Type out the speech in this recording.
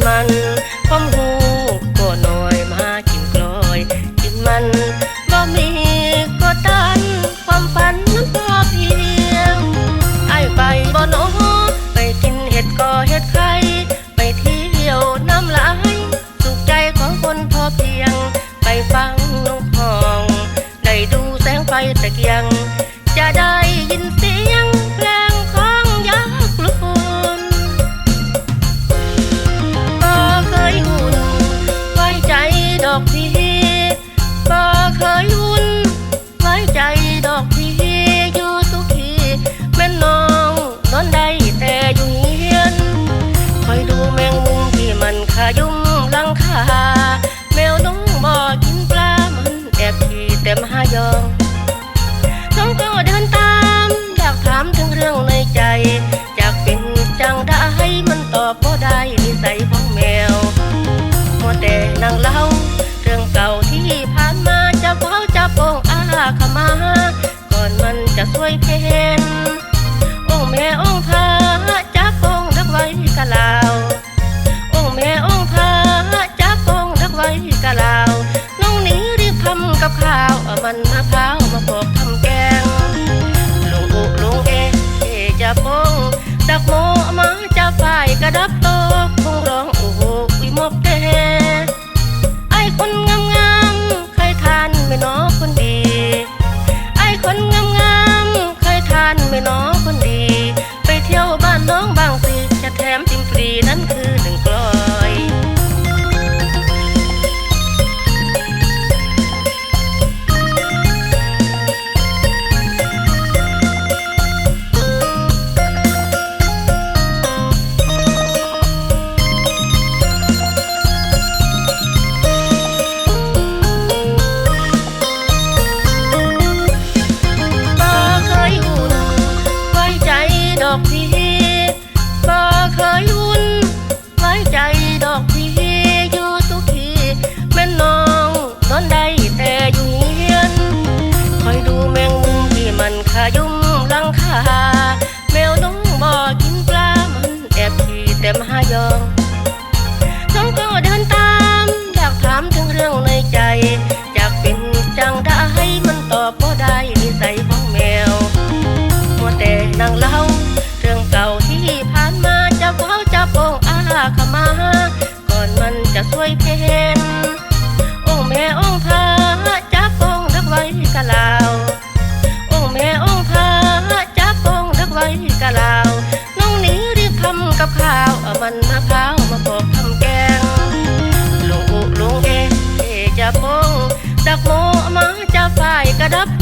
กินมั นั่งเล่า เรื่องเก่าที่ผ่านมาจะเฝ้าจะโปงอาขมา ก่อนมันจะสวยเพนองค์แม่องค์พระจับโปงรักไว้กะลาวองค์แม่องค์พระจับโปงรักไว้กะลาวน้องนี้รีบทำกับข้าวเอามันมะพร้าวมาปอกทำแกงลุงอุลุงเอเอจะโปงดักโมมาจะฝ่ายกระดับ ขยุ่มหลังคาแมวน้องบ่กินปลามันแอบขี่เต็มหายองน้องก็เดินตามอยากถามถึงเรื่องในใจอยากเป็นจังได้มันตอบบ่ได้นิสัยของแมวมัวแต่นั่งเล่าเรื่องเก่าที่ผ่านมาจะเฝ้าจะโปงอาขมาก่อนมันจะสวยเพนักโมดักโมมาจะฝ่ายกระดับ